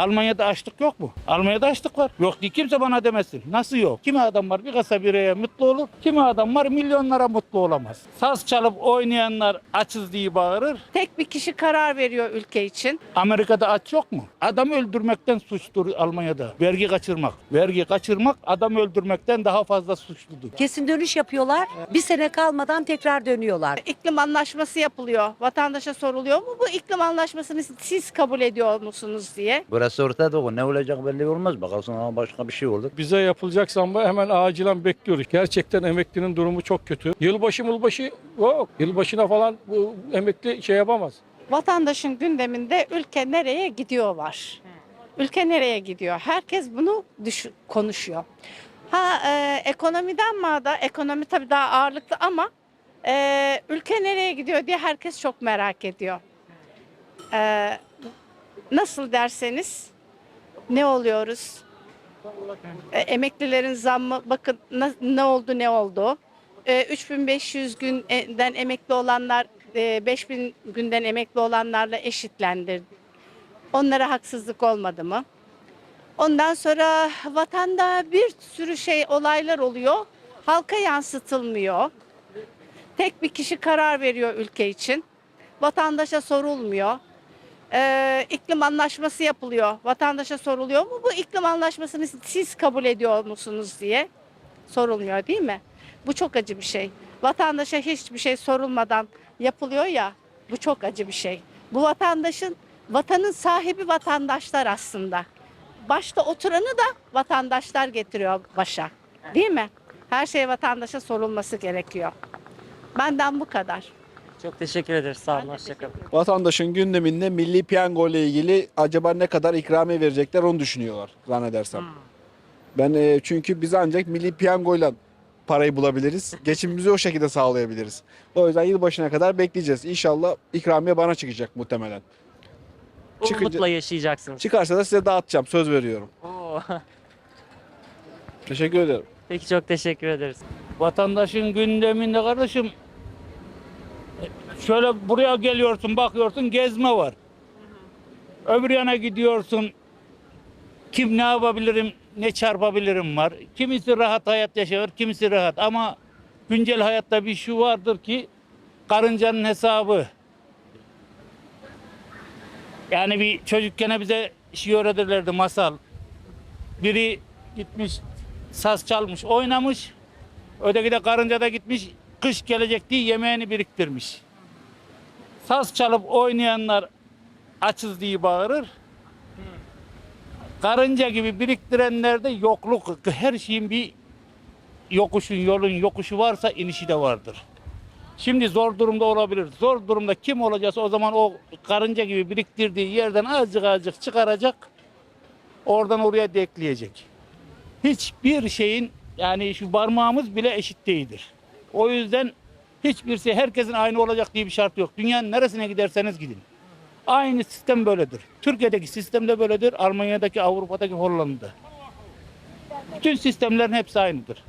Almanya'da açlık yok mu? Almanya'da açlık var. Yok diye kimse bana demesin. Nasıl yok? Kimi adam var bir kasa bireye mutlu olur. Kimi adam var milyonlara mutlu olamaz. Saz çalıp oynayanlar açız diye bağırır. Tek bir kişi karar veriyor ülke için. Amerika'da aç yok mu? Adam öldürmekten suçtur Almanya'da. Vergi kaçırmak. Vergi kaçırmak adam öldürmekten daha fazla suçludur. Kesin dönüş yapıyorlar. Bir sene kalmadan tekrar dönüyorlar. İklim anlaşması yapılıyor. Vatandaşa soruluyor mu bu iklim anlaşmasını siz kabul ediyor musunuz diye. Burası Orta Doğu. Ne olacak belli olmaz. Bakalım ama başka bir şey olur. Bize yapılacak zamba hemen acilen bekliyoruz. Gerçekten emeklinin durumu çok kötü. Yılbaşı mılbaşı yok. Yılbaşına falan bu emekli şey yapamaz. Vatandaşın gündeminde ülke nereye gidiyor var. Ülke nereye gidiyor? Herkes bunu düş- konuşuyor. Ha e, ekonomiden mi da ekonomi tabii daha ağırlıklı ama e, ülke nereye gidiyor diye herkes çok merak ediyor. E, nasıl derseniz ne oluyoruz? E, emeklilerin zammı bakın na- ne oldu ne oldu. E, 3500 günden emekli olanlar e, 5000 günden emekli olanlarla eşitlendir. Onlara haksızlık olmadı mı? Ondan sonra vatanda bir sürü şey olaylar oluyor. Halka yansıtılmıyor. Tek bir kişi karar veriyor ülke için. Vatandaşa sorulmuyor. Ee, iklim anlaşması yapılıyor. Vatandaşa soruluyor mu? Bu iklim anlaşmasını siz kabul ediyor musunuz diye sorulmuyor değil mi? Bu çok acı bir şey. Vatandaşa hiçbir şey sorulmadan yapılıyor ya. Bu çok acı bir şey. Bu vatandaşın vatanın sahibi vatandaşlar aslında. Başta oturanı da vatandaşlar getiriyor başa. Değil mi? Her şey vatandaşa sorulması gerekiyor. Benden bu kadar. Çok teşekkür ederiz. Sağ olun. Hoşçakalın. Vatandaşın gündeminde milli piyango ile ilgili acaba ne kadar ikramiye verecekler onu düşünüyorlar zannedersem. Ben e, çünkü biz ancak milli piyangoyla parayı bulabiliriz. Geçimimizi o şekilde sağlayabiliriz. O yüzden yılbaşına kadar bekleyeceğiz. İnşallah ikramiye bana çıkacak muhtemelen. Çıkınca- Umutla yaşayacaksınız. Çıkarsa da size dağıtacağım söz veriyorum. Oo. Teşekkür ederim. Peki çok teşekkür ederiz. Vatandaşın gündeminde kardeşim şöyle buraya geliyorsun bakıyorsun gezme var. Öbür yana gidiyorsun kim ne yapabilirim ne çarpabilirim var. Kimisi rahat hayat yaşıyor kimisi rahat ama güncel hayatta bir şu vardır ki karıncanın hesabı. Yani bir çocukken bize şey öğretirlerdi masal. Biri gitmiş saz çalmış oynamış Öteki de karınca da gitmiş kış gelecek diye yemeğini biriktirmiş. Saz çalıp oynayanlar açız diye bağırır. Karınca gibi biriktirenler de yokluk. Her şeyin bir yokuşun, yolun yokuşu varsa inişi de vardır. Şimdi zor durumda olabilir. Zor durumda kim olacaksa o zaman o karınca gibi biriktirdiği yerden azıcık azıcık çıkaracak. Oradan oraya dekleyecek. Hiçbir şeyin yani şu parmağımız bile eşit değildir. O yüzden hiçbir şey herkesin aynı olacak diye bir şart yok. Dünyanın neresine giderseniz gidin. Aynı sistem böyledir. Türkiye'deki sistem de böyledir. Almanya'daki, Avrupa'daki, Hollanda'da. Bütün sistemlerin hepsi aynıdır.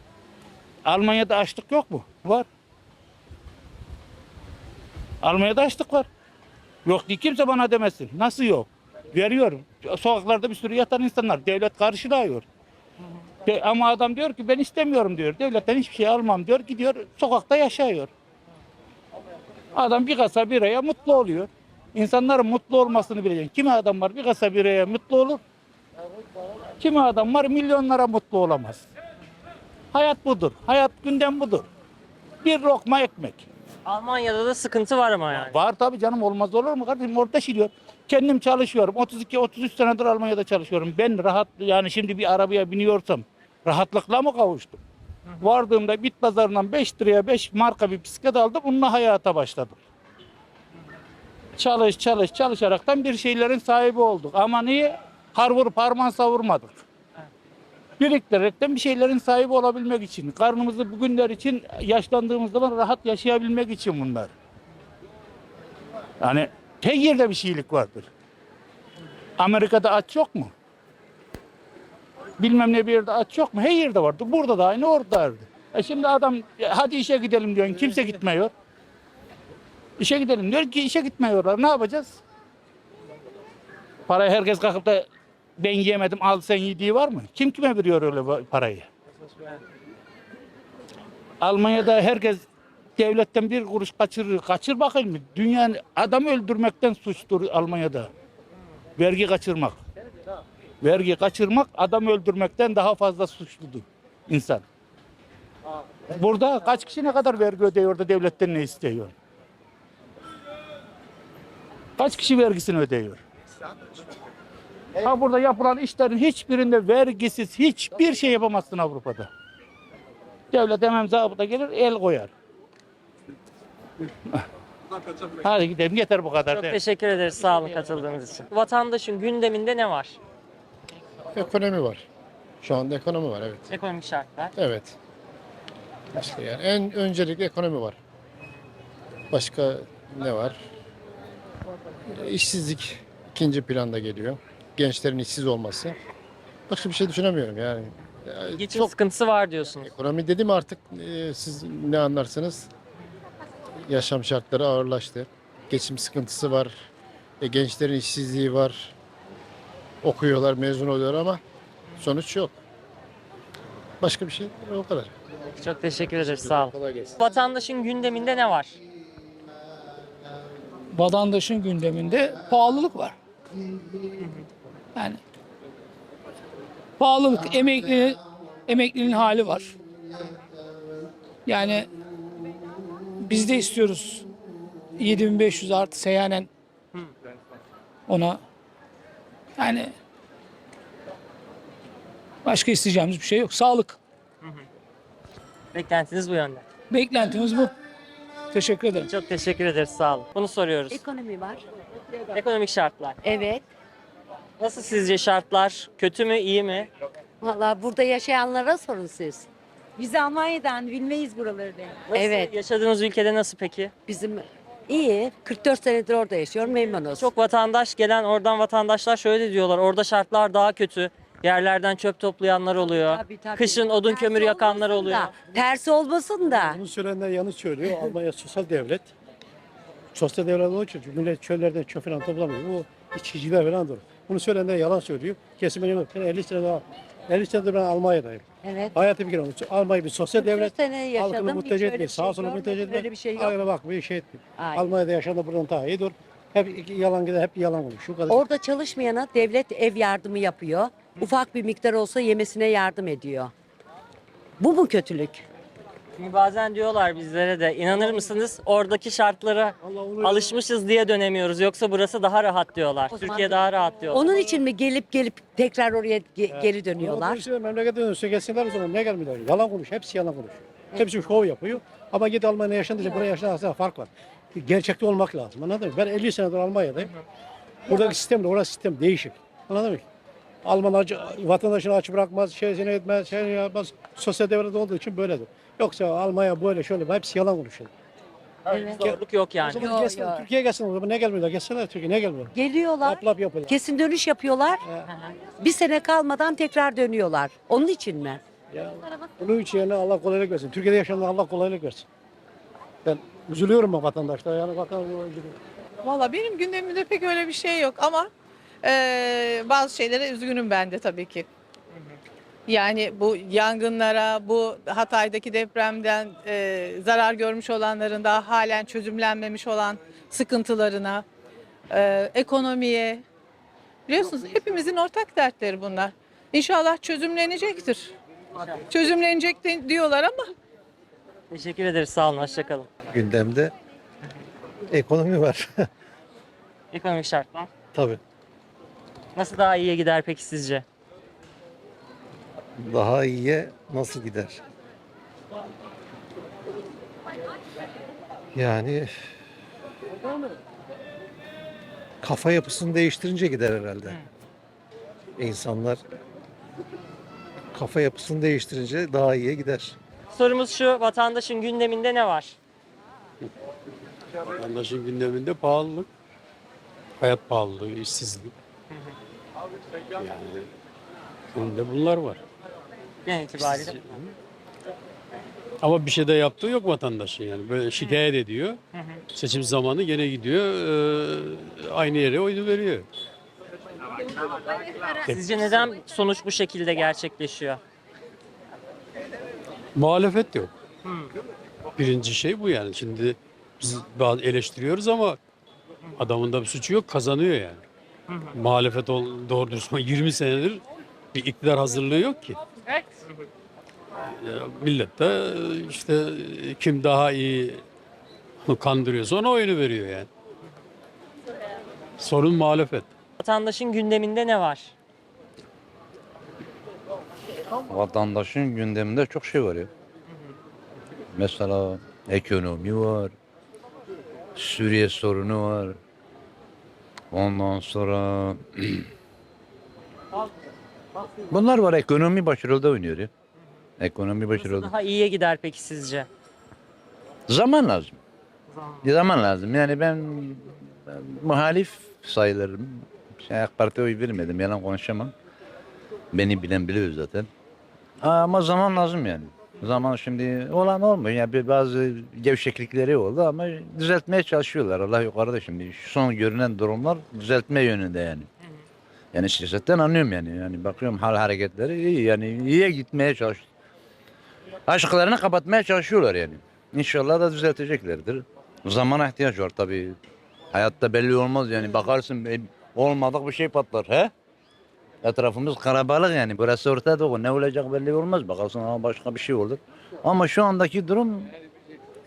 Almanya'da açlık yok mu? Var. Almanya'da açlık var. Yok diye kimse bana demesin. Nasıl yok? Veriyorum. Sokaklarda bir sürü yatan insanlar. Devlet karşılıyor. Ama adam diyor ki ben istemiyorum diyor. Devletten hiçbir şey almam diyor. Gidiyor sokakta yaşıyor. Adam bir kasa biraya mutlu oluyor. İnsanların mutlu olmasını bilecek. Kimi adam var bir kasa biraya mutlu olur. Kimi adam var milyonlara mutlu olamaz. Hayat budur. Hayat gündem budur. Bir lokma ekmek. Almanya'da da sıkıntı var ama yani. Var tabii canım olmaz olur mu kardeşim orada şiliyor. Kendim çalışıyorum. 32-33 senedir Almanya'da çalışıyorum. Ben rahat yani şimdi bir arabaya biniyorsam rahatlıkla mı kavuştum? Vardığımda bit pazarından 5 liraya 5 marka bir bisiklet aldım. Bununla hayata başladım. Çalış çalış çalışaraktan bir şeylerin sahibi olduk. Ama niye? Harvur parman savurmadık. Biriktirerekten bir şeylerin sahibi olabilmek için. Karnımızı bugünler için yaşlandığımız zaman rahat yaşayabilmek için bunlar. Yani her yerde bir şeylik vardır. Amerika'da aç yok mu? Bilmem ne bir yerde aç yok mu? Her yerde vardı. Burada da aynı orada da aynı. E şimdi adam "Ya hadi işe gidelim diyor. Kimse gitmiyor. İşe gidelim diyor ki işe gitmiyorlar. Ne yapacağız? Parayı herkes kalkıp da ben yemedim al sen yediği var mı? Kim kime veriyor öyle parayı? Almanya'da herkes devletten bir kuruş kaçırır. Kaçır bakayım. Dünyanın adam öldürmekten suçtur Almanya'da. Vergi kaçırmak. Vergi kaçırmak adam öldürmekten daha fazla suçludur insan. Burada kaç kişi ne kadar vergi ödüyor da devletten ne istiyor? Kaç kişi vergisini ödüyor? Ha burada yapılan işlerin hiçbirinde vergisiz hiçbir şey yapamazsın Avrupa'da. Devlet hemen zabıta gelir el koyar. Hadi gidelim yeter bu kadar. Çok teşekkür ederiz sağ olun katıldığınız için. Vatandaşın gündeminde ne var? Ekonomi var. Şu anda ekonomi var evet. Ekonomik şartlar. Evet. İşte yani en öncelikle ekonomi var. Başka ne var? İşsizlik ikinci planda geliyor. Gençlerin işsiz olması. Başka bir şey düşünemiyorum yani. Yani Geçim Çok sıkıntısı var diyorsunuz. ekonomi dedim artık e, siz ne anlarsınız? Yaşam şartları ağırlaştı. Geçim sıkıntısı var. E, gençlerin işsizliği var. Okuyorlar, mezun oluyorlar ama sonuç yok. Başka bir şey yok, o kadar. Çok teşekkür ederiz sağ olun. Kolay gelsin. Vatandaşın gündeminde ne var? vatandaşın gündeminde pahalılık var. Yani pahalılık, emekli, emeklinin hali var. Yani biz de istiyoruz 7500 artı seyyanen ona yani başka isteyeceğimiz bir şey yok. Sağlık. Beklentiniz bu yönde. Beklentimiz bu. Teşekkür ederim. Çok teşekkür ederiz sağ olun. Bunu soruyoruz. Ekonomi var. Ekonomik şartlar. Evet. Nasıl sizce şartlar? Kötü mü, iyi mi? Vallahi burada yaşayanlara sorun siz. Biz Almanya'dan bilmeyiz buraları. Nasıl? Evet. Yaşadığınız ülkede nasıl peki? Bizim iyi. 44 senedir orada yaşıyorum. Memnunuz. Çok vatandaş gelen oradan vatandaşlar şöyle diyorlar. Orada şartlar daha kötü. Yerlerden çöp toplayanlar oluyor. Tabii, tabii. Kışın odun Tersi kömür yakanlar olmasın oluyor. da, tersi olmasın da. Bunu söyleyenler yanlış söylüyor. Almanya sosyal devlet. Sosyal devlet olduğu için millet çöllerden çöp falan toplamıyor. Bu içkiciler falan dur. Bunu söyleyenler yalan söylüyor. Kesin benim ben 50 sene daha 50 senedir ben Almanya'dayım. Evet. Hayatım bir. Almanya bir sosyal 44 devlet. sene yaşadım. Halkını Hiç mutlu öyle etmiyor. bir Sağa şey sola mutlu görmedim. etmiyor. Öyle bir şey yok. Aynen bak bir şey etmiyor. Aynen. Almanya'da yaşayan da buradan daha iyi dur. Hep yalan gider, hep yalan olur. Şu kadar. Orada çalışmayana devlet ev yardımı yapıyor. Ufak bir miktar olsa yemesine yardım ediyor. Bu mu kötülük? Şimdi bazen diyorlar bizlere de inanır mısınız oradaki şartlara alışmışız diye dönemiyoruz. Yoksa burası daha rahat diyorlar. O zaman- Türkiye daha rahat diyorlar. Onun için mi gelip gelip tekrar oraya ge- geri dönüyorlar? Dönüyorlar. Memlekete dönüşse gelsinler o zaman ne gelmiyorlar. Yalan konuş. Hepsi yalan konuş. Hepsi şov yapıyor. Ama git Almanya'da yaşandıkça buraya yaşandıkça fark var. Gerçekte olmak lazım. Anladın mı? Ben 50 senedir Almanya'dayım. Buradaki sistem de orası sistem değişik. Anladın mı? Alman acı, vatandaşını aç bırakmaz, şeysini etmez, şey yapmaz. Sosyal devlet olduğu için böyledir. Yoksa Almanya böyle şöyle hepsi yalan konuşuyor. Zorluk yok O yani. zaman Yok, gelsin, yok. Türkiye'ye gelsin o zaman ne gelmiyorlar? Gelsinler Türkiye ne gelmiyor? Geliyorlar. Lap lap yapıyorlar. Kesin dönüş yapıyorlar. Bir sene kalmadan tekrar dönüyorlar. Onun için mi? Ya, bunun için yani Allah kolaylık versin. Türkiye'de yaşayanlara Allah kolaylık versin. Ben üzülüyorum ben vatandaşlara. Yani üzülüyorum. Valla benim gündemimde pek öyle bir şey yok ama eee, bazı şeylere üzgünüm ben de tabii ki. Yani bu yangınlara, bu Hatay'daki depremden eee, zarar görmüş olanların daha halen çözümlenmemiş olan sıkıntılarına, eee, ekonomiye. Biliyorsunuz hepimizin ortak dertleri bunlar. İnşallah çözümlenecektir. Çözümlenecek de- diyorlar ama Teşekkür ederiz sağ olun. Hoşçakalın. Gündemde ekonomi var. Ekonomik şartlar. Tabii. Nasıl daha iyiye gider peki sizce? Daha iyiye nasıl gider? Yani kafa yapısını değiştirince gider herhalde. İnsanlar kafa yapısını değiştirince daha iyiye gider. Sorumuz şu. Vatandaşın gündeminde ne var? Vatandaşın gündeminde pahalılık, hayat pahalılığı, işsizlik. Yani önünde bunlar var. Genel itibariyle. Ama bir şey de yaptığı yok vatandaşın yani. Böyle şikayet ediyor. Seçim zamanı gene gidiyor. eee, aynı yere oyunu veriyor. Sizce neden sonuç bu şekilde gerçekleşiyor? Muhalefet yok. Birinci şey bu yani. Şimdi biz bazı eleştiriyoruz ama adamın da bir suçu yok kazanıyor yani. Muhalefet ol, doğru dürüst 20 senedir bir iktidar hazırlığı yok ki. Millet de işte kim daha iyi kandırıyorsa ona oyunu veriyor yani. Sorun muhalefet. Vatandaşın gündeminde ne var? Vatandaşın gündeminde çok şey var ya. Mesela ekonomi var. Suriye sorunu var. Ondan sonra bunlar var ekonomi başarılı oynuyor ya. Ekonomi Nasıl başarılı. daha iyiye gider peki sizce? Zaman lazım. Zaman lazım. Yani ben, ben muhalif sayılırım. Şey, AK Parti'ye oy vermedim. Yalan konuşamam. Beni bilen biliyor zaten. Ama zaman lazım yani. Zaman şimdi olan olmuyor. Yani bir bazı gevşeklikleri oldu ama düzeltmeye çalışıyorlar. Allah yukarıda şimdi. Şu son görünen durumlar düzeltme yönünde yani. Yani siyasetten anlıyorum yani. Yani bakıyorum hal hareketleri iyi yani iyiye gitmeye çalış. Aşklarını kapatmaya çalışıyorlar yani. İnşallah da düzelteceklerdir. Zamana ihtiyaç var tabii. Hayatta belli olmaz yani. Bakarsın e, olmadık bir şey patlar. He? Etrafımız karabalık yani. Burası Orta Doğu. Ne olacak belli olmaz. Bakarsın ama başka bir şey olur. Ama şu andaki durum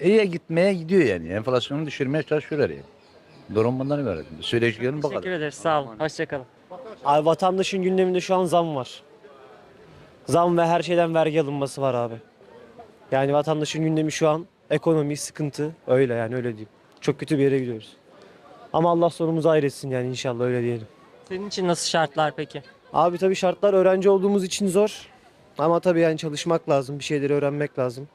iyiye gitmeye gidiyor yani. Enflasyonu düşürmeye çalışıyorlar yani. Durum bundan ibaret. Söyleyeceklerim bu Teşekkür ederiz. Sağ olun. Hoşçakalın. Abi vatandaşın gündeminde şu an zam var. Zam ve her şeyden vergi alınması var abi. Yani vatandaşın gündemi şu an ekonomi, sıkıntı. Öyle yani öyle diyeyim. Çok kötü bir yere gidiyoruz. Ama Allah sonumuzu hayretsin yani inşallah öyle diyelim. Senin için nasıl şartlar peki? Abi tabii şartlar öğrenci olduğumuz için zor. Ama tabii yani çalışmak lazım, bir şeyleri öğrenmek lazım.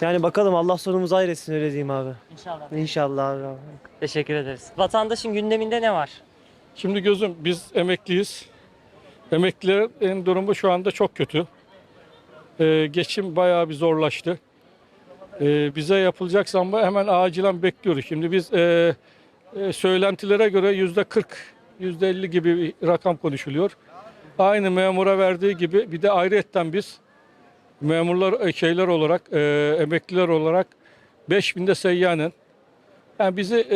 Yani bakalım Allah sonumuzu hayretsin öyle diyeyim abi. İnşallah. İnşallah abi. Teşekkür ederiz. Vatandaşın gündeminde ne var? Şimdi gözüm biz emekliyiz. Emeklilerin durumu şu anda çok kötü. Ee, geçim bayağı bir zorlaştı. Ee, bize yapılacak zammı hemen acilen bekliyoruz. Şimdi biz e, e, söylentilere göre yüzde 40, yüzde 50 gibi bir rakam konuşuluyor. Aynı memura verdiği gibi bir de ayrıyetten biz memurlar e, şeyler olarak, emekliler olarak 5000'de seyyanen yani bizi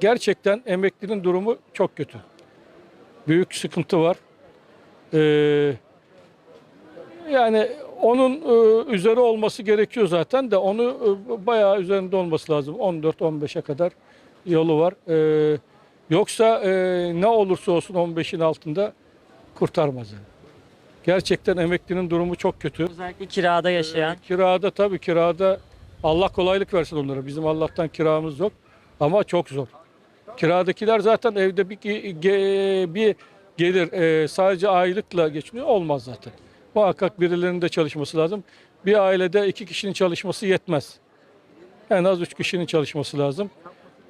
gerçekten emeklinin durumu çok kötü. Büyük sıkıntı var. E, yani onun e, üzeri olması gerekiyor zaten de onu e, bayağı üzerinde olması lazım. 14-15'e kadar yolu var. E, yoksa ne olursa olsun 15'in altında kurtarmaz. yani. Gerçekten emeklinin durumu çok kötü. Özellikle kirada yaşayan. Kirada tabii kirada Allah kolaylık versin onlara. Bizim Allah'tan kiramız yok ama çok zor. Kiradakiler zaten evde bir, bir gelir sadece aylıkla geçiniyor olmaz zaten. Muhakkak birilerinin de çalışması lazım. Bir ailede iki kişinin çalışması yetmez. En az üç kişinin çalışması lazım.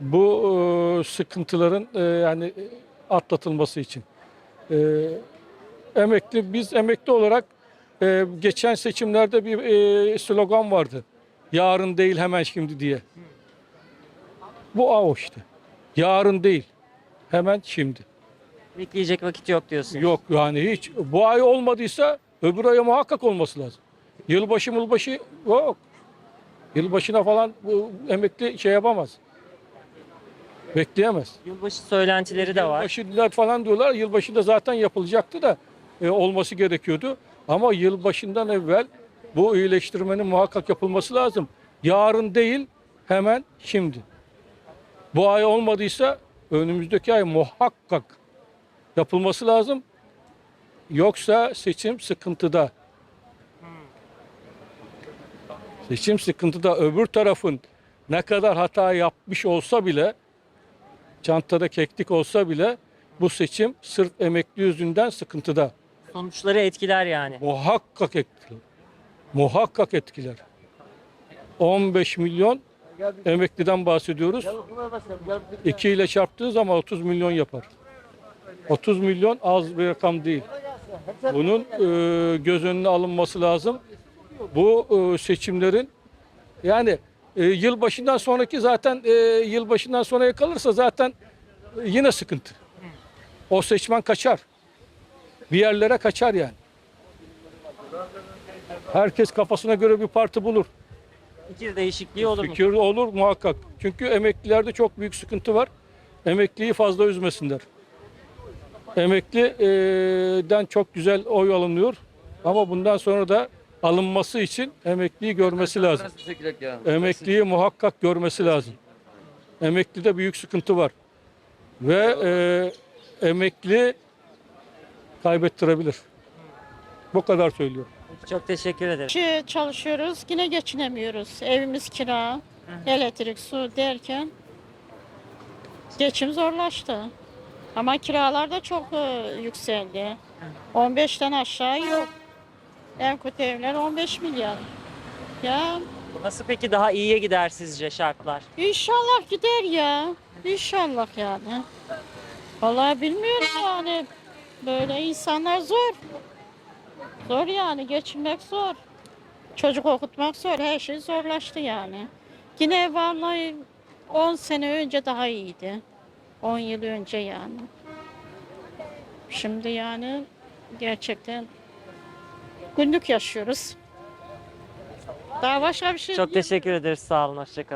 Bu e, sıkıntıların e, yani atlatılması için. E, emekli biz emekli olarak e, geçen seçimlerde bir e, slogan vardı. Yarın değil hemen şimdi diye. Bu o işte. Yarın değil. Hemen şimdi. Bekleyecek vakit yok diyorsun. Yok yani hiç. Bu ay olmadıysa öbür aya muhakkak olması lazım. Yılbaşı mılbaşı yok. Yılbaşına falan bu emekli şey yapamaz. Bekleyemez. Yılbaşı söylentileri de var. Yılbaşılar falan diyorlar. Yılbaşında zaten yapılacaktı da e, olması gerekiyordu. Ama yılbaşından evvel bu iyileştirmenin muhakkak yapılması lazım. Yarın değil hemen şimdi. Bu ay olmadıysa önümüzdeki ay muhakkak yapılması lazım. Yoksa seçim sıkıntıda. Seçim sıkıntıda öbür tarafın ne kadar hata yapmış olsa bile çantada keklik olsa bile bu seçim sırf emekli yüzünden sıkıntıda. Sonuçları etkiler yani. Muhakkak etkiler. Muhakkak etkiler. 15 milyon emekliden bahsediyoruz. 2 ile çarptığı zaman 30 milyon yapar. 30 milyon az bir rakam değil. Bunun e, göz önüne alınması lazım. Bu e, seçimlerin yani e, yılbaşından sonraki zaten e, yılbaşından sonraya kalırsa zaten e, yine sıkıntı. o seçmen kaçar. Bir yerlere kaçar yani. Herkes kafasına göre bir parti bulur. Fikir değişikliği olur mu? Fikir olur muhakkak. Çünkü emeklilerde çok büyük sıkıntı var. Emekliyi fazla üzmesinler. Emekliden çok güzel oy alınıyor. Ama bundan sonra da alınması için emekliyi görmesi lazım. Emekliyi muhakkak görmesi lazım. Emeklide büyük sıkıntı var. Ve e, emekli kaybettirebilir. Bu kadar söylüyorum. Çok teşekkür ederim. Şey çalışıyoruz yine geçinemiyoruz. Evimiz kira, elektrik, su derken geçim zorlaştı. Ama kiralar da çok e, yükseldi. 15'ten aşağı yok. En kötü evler 15 milyar. Ya Nasıl peki daha iyiye gider sizce şartlar? inşallah gider ya. İnşallah yani. Vallahi bilmiyorum yani. Böyle insanlar zor. Zor yani geçinmek zor. Çocuk okutmak zor. Her şey zorlaştı yani. Yine vallahi 10 sene önce daha iyiydi. 10 yıl önce yani. Şimdi yani gerçekten günlük yaşıyoruz. Daha başka bir şey Çok teşekkür ederiz. Sağ olun. Hoşçakalın.